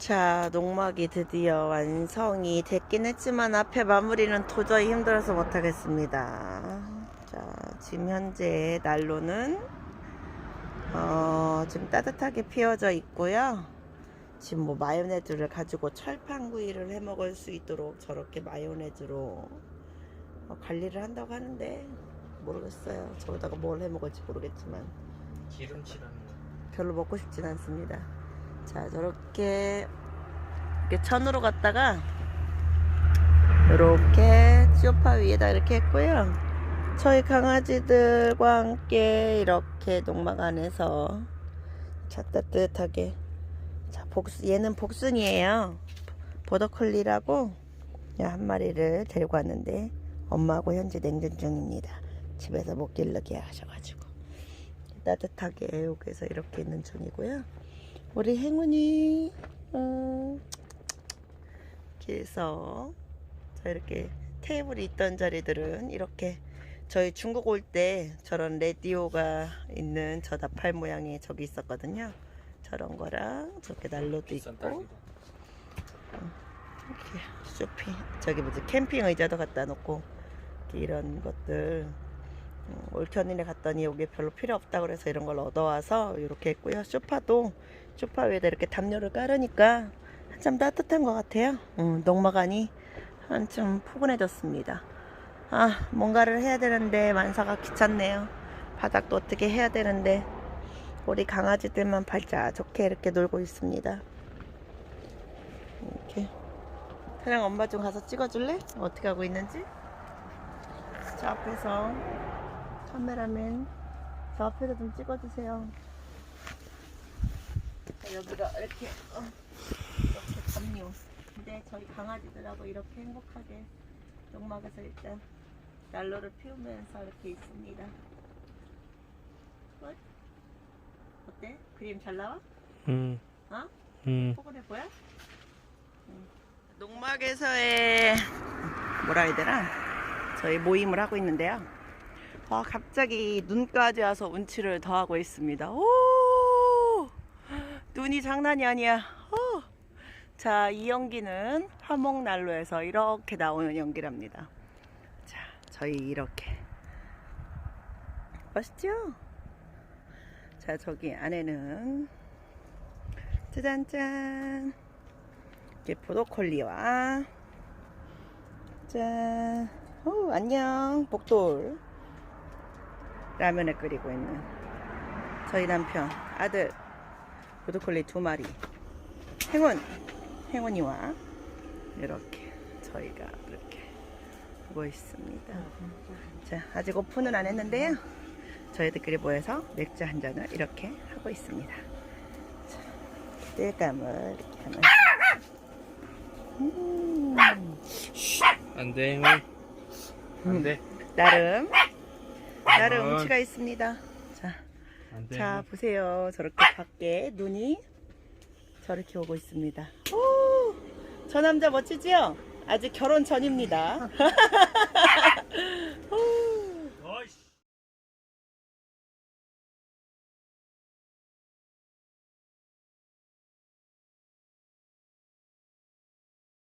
자, 농막이 드디어 완성이 됐긴 했지만 앞에 마무리는 도저히 힘들어서 못하겠습니다. 자, 지금 현재 난로는 어, 지금 따뜻하게 피어져 있고요. 지금 뭐 마요네즈를 가지고 철판구이를 해 먹을 수 있도록 저렇게 마요네즈로 어, 관리를 한다고 하는데 모르겠어요. 저기다가 뭘 해 먹을지 모르겠지만 기름칠하는 거. 별로 먹고 싶진 않습니다. 자, 저렇게 이렇게 천으로 갔다가 이렇게 쇼파 위에다 이렇게 했고요. 저희 강아지들과 함께 이렇게 농막 안에서 자 따뜻하게 자 복수 얘는 복순이에요. 보더콜리라고 한 마리를 데리고 왔는데 엄마하고 현재 냉전 중입니다. 집에서 못 기르게 하셔가지고 따뜻하게 여기서 이렇게 있는 중이고요. 우리 행운이 음, 그래서 자 이렇게 테이블이 있던 자리들은 이렇게 저희 중국 올 때 저런 라디오가 있는 저 나팔 모양의 저기 있었거든요. 저런 거랑 저렇게 난로도 있고. 이렇게 쇼핑 저기 뭐지 캠핑 의자도 갖다 놓고 이런 것들 음, 올천일에 갔더니 여기 별로 필요 없다 그래서 이런 걸 얻어와서 이렇게 했고요. 소파도 소파 위에다 이렇게 담요를 깔으니까 한참 따뜻한 것 같아요. 음, 농막안이 한참 포근해졌습니다. 아 뭔가를 해야 되는데 만사가 귀찮네요. 바닥도 어떻게 해야 되는데 우리 강아지들만 발자 좋게 이렇게 놀고 있습니다. 이렇게. 사랑 엄마 좀 가서 찍어줄래? 어떻게 하고 있는지? 저 앞에서 카메라맨 저 앞에서 좀 찍어주세요. 자, 여기가 이렇게 어, 이렇게 담요. 근데 저희 강아지들하고 이렇게 행복하게 농막에서 일단 난로를 피우면서 이렇게 있습니다. 끝? 어때? 그림 잘 나와? 음. 어? 음. 포근해 보여? 농막에서의 뭐라 해야 되나 저희 모임을 하고 있는데요. 아 갑자기 눈까지 와서 운치를 더하고 있습니다. 오 눈이 장난이 아니야. 오. 자, 이 연기는 화목난로에서 이렇게 나오는 연기랍니다. 자, 저희 이렇게 멋있죠? 자, 저기 안에는 짜잔짠. 이렇게 브로콜리와 짠. 오, 안녕. 복돌. 라면을 끓이고 있는 저희 남편, 아들, 브로콜리 두 마리. 행운, 행운이와 이렇게 저희가 이렇게 하고 있습니다. 자, 아직 오픈은 안 했는데요. 저희들끼리 모여서 맥주 한 잔을 이렇게 하고 있습니다. 자, 뜰감을 이렇게 하면 음, 안 돼, 형. 안 돼. 나름 나름 아. 운치가 있습니다. 자. 자 보세요. 저렇게 밖에 눈이 저렇게 오고 있습니다. 오, 저 남자 멋지지요? 아직 결혼 전입니다. 오,